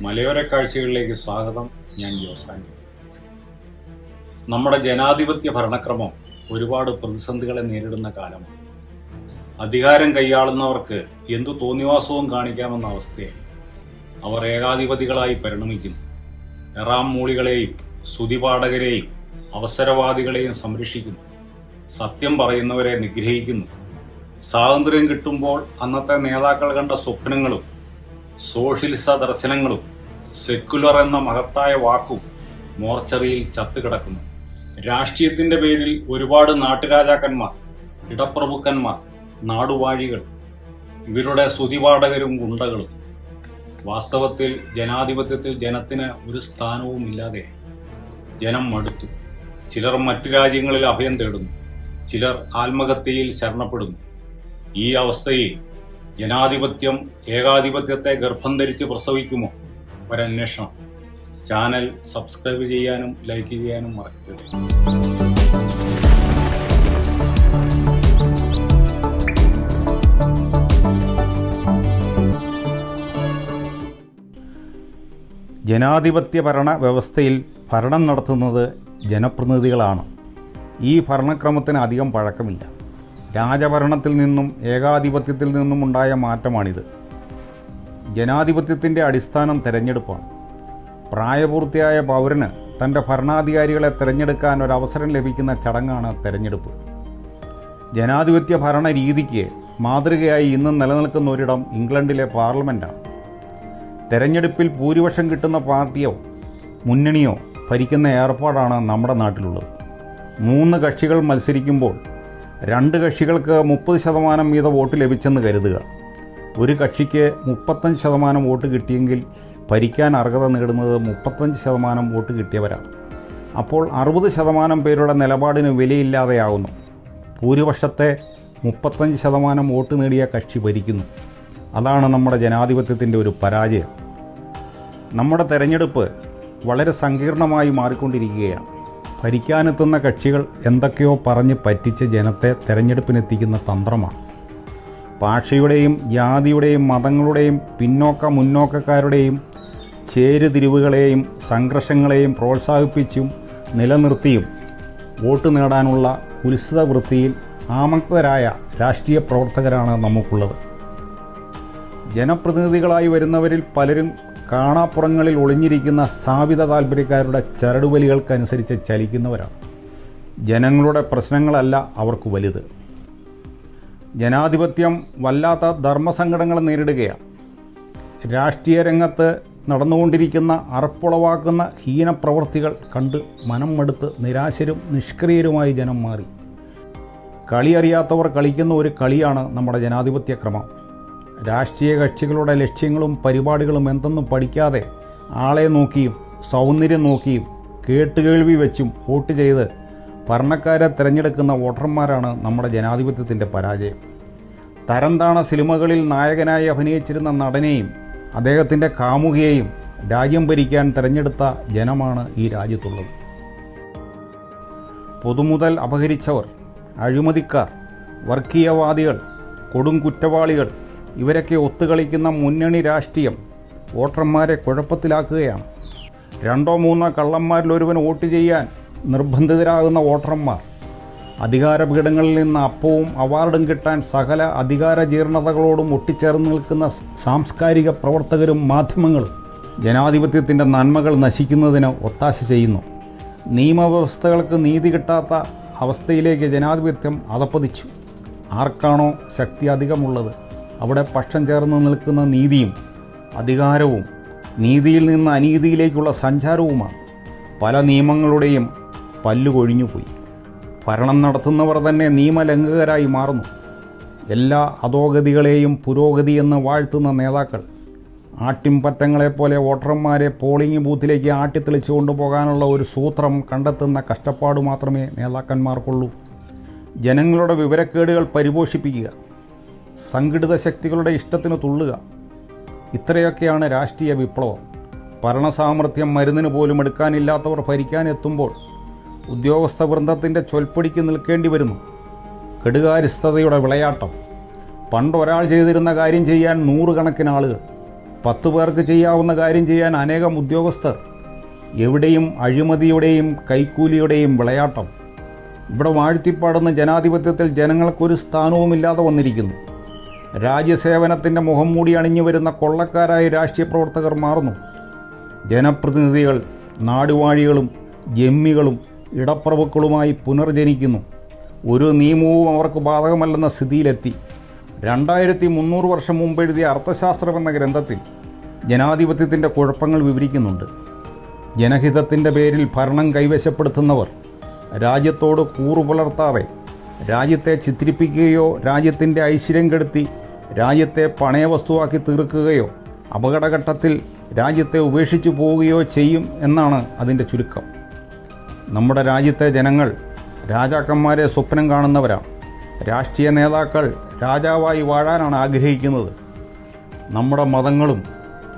മലയോര കാഴ്ചകളിലേക്ക് സ്വാഗതം. ഞാൻ ജോസാനി. നമ്മുടെ ജനാധിപത്യ ഭരണക്രമം ഒരുപാട് പ്രതിസന്ധികളെ നേരിടുന്ന കാലമാണ്. അധികാരം കൈയാളുന്നവർക്ക് എന്തു തോന്നിവാസവും കാണിക്കാമെന്ന അവസ്ഥയെ അവർ ഏകാധിപതികളായി പരിണമിക്കുന്നു. എറാം മൂളികളെയും സ്തുതിപാഠകരെയും അവസരവാദികളെയും സംരക്ഷിക്കുന്നു. സത്യം പറയുന്നവരെ നിഗ്രഹിക്കുന്നു. സ്വാതന്ത്ര്യം കിട്ടുമ്പോൾ അന്നത്തെ നേതാക്കൾ കണ്ട സ്വപ്നങ്ങളും സോഷ്യലിസ ദർശനങ്ങളും സെക്കുലർ എന്ന മഹത്തായ വാക്കും മോർച്ചറിയിൽ ചത്തുകിടക്കുന്നു. രാഷ്ട്രീയത്തിന്റെ പേരിൽ ഒരുപാട് നാട്ടുരാജാക്കന്മാർ ഇടപ്രഭുക്കന്മാർ നാടുവാഴികൾ ഇവരുടെ സ്തുതിപാഠകരും ഗുണ്ടകളും. വാസ്തവത്തിൽ ജനാധിപത്യത്തിൽ ജനത്തിന് ഒരു സ്ഥാനവും ഇല്ലാതെ ജനം മടുത്തു. ചിലർ മറ്റു രാജ്യങ്ങളിൽ അഭയം തേടുന്നു. ചിലർ ആത്മഹത്യയിൽ ശരണപ്പെടുന്നു. ഈ അവസ്ഥയിൽ ജനാധിപത്യം ഏകാധിപത്യത്തെ ഗർഭം ധരിച്ച് പ്രസവിക്കുമോ? ഒരന്വേഷണം. ചാനൽ സബ്സ്ക്രൈബ് ചെയ്യാനും ലൈക്ക് ചെയ്യാനും മറക്കരുത്. ജനാധിപത്യ ഭരണ വ്യവസ്ഥയിൽ ഭരണം നടത്തുന്നത് ജനപ്രതിനിധികളാണ്. ഈ ഭരണക്രമത്തിന് അധികം പഴക്കമില്ല. രാജഭരണത്തിൽ നിന്നും ഏകാധിപത്യത്തിൽ നിന്നും ഉണ്ടായ മാറ്റമാണിത്. ജനാധിപത്യത്തിന്റെ അടിസ്ഥാനം തെരഞ്ഞെടുപ്പാണ്. പ്രായപൂർത്തിയായ പൗരന് തന്റെ ഭരണാധികാരികളെ തിരഞ്ഞെടുക്കാൻ ഒരവസരം ലഭിക്കുന്ന ചടങ്ങാണ് തെരഞ്ഞെടുപ്പ്. ജനാധിപത്യ ഭരണ രീതിക്ക് മാതൃകയായി ഇന്നും നിലനിൽക്കുന്ന ഒരിടം ഇംഗ്ലണ്ടിലെ പാർലമെന്റാണ് തെരഞ്ഞെടുപ്പിൽ ഭൂരിപക്ഷം കിട്ടുന്ന പാർട്ടിയോ മുന്നണിയോ ഭരിക്കുന്ന ഏർപ്പാടാണ് നമ്മുടെ നാട്ടിലുള്ളത്. മൂന്ന് കക്ഷികൾ മത്സരിക്കുമ്പോൾ രണ്ട് കക്ഷികൾക്ക് മുപ്പത് ശതമാനം വീത വോട്ട് ലഭിച്ചെന്ന് കരുതുക. ഒരു കക്ഷിക്ക് മുപ്പത്തഞ്ച് ശതമാനം വോട്ട് കിട്ടിയെങ്കിൽ ഭരിക്കാൻ അർഹത നേടുന്നത് മുപ്പത്തഞ്ച് ശതമാനം വോട്ട് കിട്ടിയവരാണ്. അപ്പോൾ അറുപത് ശതമാനം പേരുടെ നിലപാടിന് വിലയില്ലാതെയാകുന്നു ഭൂരിപക്ഷത്തെ മുപ്പത്തഞ്ച് ശതമാനം വോട്ട് നേടിയ കക്ഷി ഭരിക്കുന്നു. അതാണ് നമ്മുടെ ജനാധിപത്യത്തിന്റെ ഒരു പരാജയം. നമ്മുടെ തെരഞ്ഞെടുപ്പ് വളരെ സങ്കീർണമായി മാറിക്കൊണ്ടിരിക്കുകയാണ്. ഭരിക്കാനെത്തുന്ന കക്ഷികൾ എന്തൊക്കെയോ പറഞ്ഞ് പറ്റിച്ച് ജനത്തെ തെരഞ്ഞെടുപ്പിനെത്തിക്കുന്ന തന്ത്രമാണ്. ഭാഷയുടെയും ജാതിയുടെയും മതങ്ങളുടെയും പിന്നോക്ക മുന്നോക്കക്കാരുടെയും ചേരുതിരിവുകളെയും സംഘർഷങ്ങളെയും പ്രോത്സാഹിപ്പിച്ചും നിലനിർത്തിയും വോട്ട് നേടാനുള്ള ഉത്സുത വൃത്തിയിൽ ആമക്തരായ രാഷ്ട്രീയ പ്രവർത്തകരാണ് നമുക്കുള്ളത്. ജനപ്രതിനിധികളായി വരുന്നവരിൽ പലരും കാണാപ്പുറങ്ങളിൽ ഒളിഞ്ഞിരിക്കുന്ന സ്ഥാപിത താല്പര്യക്കാരുടെ ചരടുവലികൾക്കനുസരിച്ച് ചലിക്കുന്നവരാണ്. ജനങ്ങളുടെ പ്രശ്നങ്ങളല്ല അവർക്ക് വലുത്. ജനാധിപത്യം വല്ലാത്ത ധർമ്മസങ്കടങ്ങൾ നേരിടുകയാണ്. രാഷ്ട്രീയ രംഗത്ത് നടന്നുകൊണ്ടിരിക്കുന്ന അറപ്പുളവാക്കുന്ന ഹീനപ്രവൃത്തികൾ കണ്ട് മനം മടുത്ത് നിരാശരും നിഷ്ക്രിയരുമായി ജനം മാറി. കളി അറിയാത്തവർ കളിക്കുന്ന ഒരു കളിയാണ് നമ്മുടെ ജനാധിപത്യ ക്രമം. രാഷ്ട്രീയ കക്ഷികളുടെ ലക്ഷ്യങ്ങളും പരിപാടികളും എന്തെന്നും പഠിക്കാതെ ആളെ നോക്കിയും സൗന്ദര്യം നോക്കിയും കേട്ടുകേൾവി വെച്ചും വോട്ട് ചെയ്ത് ഭരണക്കാരെ തിരഞ്ഞെടുക്കുന്ന വോട്ടർമാരാണ് നമ്മുടെ ജനാധിപത്യത്തിന്റെ പരാജയം. തരംതാണ സിനിമകളിൽ നായകനായി അഭിനയിച്ചിരുന്ന നടനെയും അദ്ദേഹത്തിന്റെ കാമുകിയെയും രാജ്യം ഭരിക്കാൻ തിരഞ്ഞെടുത്ത ജനമാണ് ഈ രാജ്യത്തുള്ളത്. പൊതുമുതൽ അപഹരിച്ചവർ അഴിമതിക്കാർ വർഗീയവാദികൾ കൊടും കുറ്റവാളികൾ ഇവരൊക്കെ ഒത്തുകളിക്കുന്ന മുന്നണി രാഷ്ട്രീയം വോട്ടർമാരെ കുഴപ്പത്തിലാക്കുകയാണ്. രണ്ടോ മൂന്നോ കള്ളന്മാരിൽ ഒരുവൻ വോട്ട് ചെയ്യാൻ നിർബന്ധിതരാകുന്ന വോട്ടർമാർ. അധികാരപീഠങ്ങളിൽ നിന്ന് അപ്പവും അവാർഡും കിട്ടാൻ സകല അധികാര ജീർണതകളോടും ഒട്ടിച്ചേർന്ന് നിൽക്കുന്ന സാംസ്കാരിക പ്രവർത്തകരും മാധ്യമങ്ങളും ജനാധിപത്യത്തിന്റെ നന്മകൾ നശിക്കുന്നതിന് ഒത്താശ ചെയ്യുന്നു. നിയമവ്യവസ്ഥകൾക്ക് നീതി കിട്ടാത്ത അവസ്ഥയിലേക്ക് ജനാധിപത്യം അതപ്പതിച്ചു ആർക്കാണോ ശക്തി അധികമുള്ളത്? അവിടെ പക്ഷം ചേർന്ന് നിൽക്കുന്ന നീതിയും അധികാരവും നീതിയിൽ നിന്ന് അനീതിയിലേക്കുള്ള സഞ്ചാരവുമാണ്. പല നിയമങ്ങളുടെയും പല്ലു കൊഴിഞ്ഞുപോയി. ഭരണം നടത്തുന്നവർ തന്നെ നിയമലംഘകരായി മാറുന്നു. എല്ലാ അധോഗതികളെയും പുരോഗതി എന്ന് വാഴ്ത്തുന്ന നേതാക്കൾ ആട്ടിൻപറ്റങ്ങളെപ്പോലെ വോട്ടർമാരെ പോളിംഗ് ബൂത്തിലേക്ക് ആട്ടിത്തെളിച്ചു കൊണ്ടുപോകാനുള്ള ഒരു സൂത്രം കണ്ടെത്തുന്ന കഷ്ടപ്പാട് മാത്രമേ നേതാക്കന്മാർക്കുള്ളൂ. ജനങ്ങളുടെ വിവരക്കേടുകൾ പരിപോഷിപ്പിക്കുക. സംഘടിത ശക്തികളുടെ ഇഷ്ടത്തിന് തുള്ളുക. ഇത്രയൊക്കെയാണ് രാഷ്ട്രീയ വിപ്ലവം. ഭരണസാമർഥ്യം മരുന്നിന് പോലും എടുക്കാനില്ലാത്തവർ ഭരിക്കാനെത്തുമ്പോൾ ഉദ്യോഗസ്ഥ വൃന്ദത്തിന്റെ ചൊൽപ്പടിക്ക് നിൽക്കേണ്ടി വരുന്നു. കെടുകാരിസ്ഥതയുടെ വിളയാട്ടം. പണ്ട് ഒരാൾ ചെയ്തിരുന്ന കാര്യം ചെയ്യാൻ നൂറുകണക്കിന് ആളുകൾ. പത്ത് പേർക്ക് ചെയ്യാവുന്ന കാര്യം ചെയ്യാൻ അനേകം ഉദ്യോഗസ്ഥർ. എവിടെയും അഴിമതിയുടെയും കൈക്കൂലിയുടെയും വിളയാട്ടം. ഇവിടെ വാഴ്ത്തിപ്പാടുന്ന ജനാധിപത്യത്തിൽ ജനങ്ങൾക്കൊരു സ്ഥാനവുമില്ലാതെ വന്നിരിക്കുന്നു. രാജ്യസേവനത്തിന്റെ മുഖം മൂടി അണിഞ്ഞു വരുന്ന കൊള്ളക്കാരായ രാഷ്ട്രീയ പ്രവർത്തകർ മാറുന്നു. ജനപ്രതിനിധികൾ നാടുവാഴികളും ജമ്മികളും ഇടപ്രഭുക്കളുമായി പുനർജനിക്കുന്നു. ഒരു നിയമവും അവർക്ക് ബാധകമല്ലെന്ന സ്ഥിതിയിലെത്തി. രണ്ടായിരത്തി മുന്നൂറ് വർഷം മുമ്പ് എഴുതിയ അർത്ഥശാസ്ത്രം എന്ന ഗ്രന്ഥത്തിൽ ജനാധിപത്യത്തിന്റെ കുഴപ്പങ്ങൾ വിവരിക്കുന്നുണ്ട്. ജനഹിതത്തിന്റെ പേരിൽ ഭരണം കൈവശപ്പെടുത്തുന്നവർ രാജ്യത്തോട് കൂറു പുലർത്താതെ രാജ്യത്തെ ചിത്രിപ്പിക്കുകയോ രാജ്യത്തിന്റെ ഐശ്വര്യം കെടുത്തി രാജ്യത്തെ പണയവസ്തുവാക്കി തീർക്കുകയോ അപകടഘട്ടത്തിൽ രാജ്യത്തെ ഉപേക്ഷിച്ചു പോവുകയോ ചെയ്യും എന്നാണ് അതിന്റെ ചുരുക്കം. നമ്മുടെ രാജ്യത്തെ ജനങ്ങൾ രാജാക്കന്മാരെ സ്വപ്നം കാണുന്നവരാണ്. രാഷ്ട്രീയ നേതാക്കൾ രാജാവായി വാഴാനാണ് ആഗ്രഹിക്കുന്നത്. നമ്മുടെ മതങ്ങളും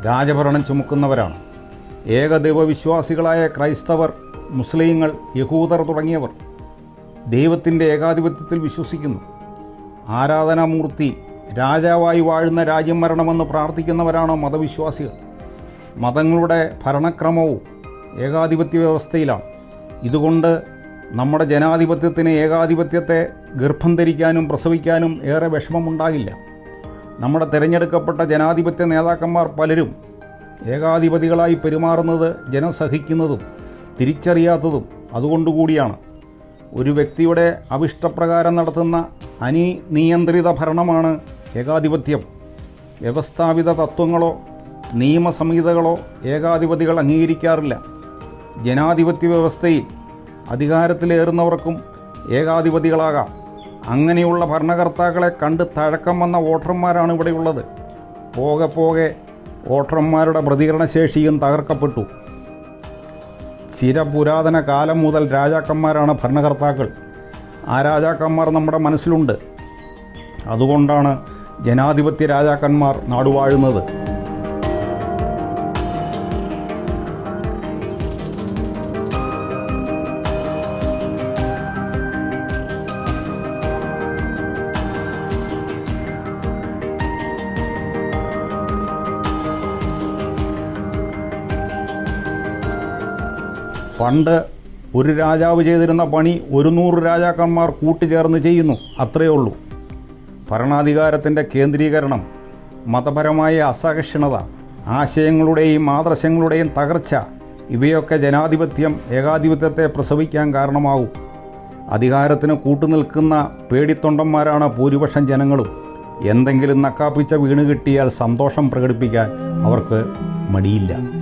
രാജഭരണം ചുമക്കുന്നവരാണ്. ഏകദൈവ വിശ്വാസികളായ ക്രൈസ്തവർ മുസ്ലിങ്ങൾ യഹൂദർ തുടങ്ങിയവർ ദൈവത്തിന്റെ ഏകാധിപത്യത്തിൽ വിശ്വസിക്കുന്നു. ആരാധനാമൂർത്തി രാജാവായി വാഴുന്ന രാജ്യം വരണമെന്ന് പ്രാർത്ഥിക്കുന്നവരാണോ മതവിശ്വാസികൾ? മതങ്ങളുടെ ഭരണക്രമവും ഏകാധിപത്യ വ്യവസ്ഥയിലാണ്. ഇതുകൊണ്ട് നമ്മുടെ ജനാധിപത്യത്തിന് ഏകാധിപത്യത്തെ ഗർഭം ധരിക്കാനും പ്രസവിക്കാനും ഏറെ വിഷമമുണ്ടാകില്ല. നമ്മുടെ തിരഞ്ഞെടുക്കപ്പെട്ട ജനാധിപത്യ നേതാക്കന്മാർ പലരും ഏകാധിപതികളായി പെരുമാറുന്നത് ജനസഹിക്കുന്നതും തിരിച്ചറിയാത്തതും അതുകൊണ്ടുകൂടിയാണ്. ഒരു വ്യക്തിയുടെ അവിഷ്ടപ്രകാരം നടത്തുന്ന അനിനിയന്ത്രിത ഭരണമാണ് ഏകാധിപത്യം. വ്യവസ്ഥാപിത തത്വങ്ങളോ നിയമസംഹിതകളോ ഏകാധിപതികൾ അംഗീകരിക്കാറില്ല. ജനാധിപത്യ വ്യവസ്ഥയിൽ അധികാരത്തിലേറുന്നവർക്കും ഏകാധിപതികളാകാം. അങ്ങനെയുള്ള ഭരണകർത്താക്കളെ കണ്ട് തഴക്കം വന്ന വോട്ടർമാരാണ് ഇവിടെയുള്ളത്. പോകെ പോകെ വോട്ടർമാരുടെ പ്രതികരണശേഷിയും തകർക്കപ്പെട്ടു. ചിരപുരാതന കാലം മുതൽ രാജാക്കന്മാരാണ് ഭരണകർത്താക്കൾ. ആ രാജാക്കന്മാർ നമ്മുടെ മനസ്സിലുണ്ട്. അതുകൊണ്ടാണ് ജനാധിപത്യ രാജാക്കന്മാർ നാടുവാഴുന്നത്. പണ്ട് ഒരു രാജാവ് ചെയ്തിരുന്ന പണി ഒരു നൂറ് രാജാക്കന്മാർ കൂട്ടുചേർന്ന് ചെയ്യുന്നു അത്രയേ ഉള്ളൂ. ഭരണാധികാരത്തിന്റെ കേന്ദ്രീകരണം മതപരമായ അസഹിഷ്ണുത ആശയങ്ങളുടെയും ആദർശങ്ങളുടെയും തകർച്ച ഇവയൊക്കെ ജനാധിപത്യം ഏകാധിപത്യത്തെ പ്രസവിക്കാൻ കാരണമാകും. അധികാരത്തിന് കൂട്ടുനിൽക്കുന്ന പേടിത്തൊണ്ടന്മാരാണ് ഭൂരിപക്ഷം ജനങ്ങളും. എന്തെങ്കിലും നക്കാപ്പിച്ച വീണ് കിട്ടിയാൽ സന്തോഷം പ്രകടിപ്പിക്കാൻ അവർക്ക് മടിയില്ല.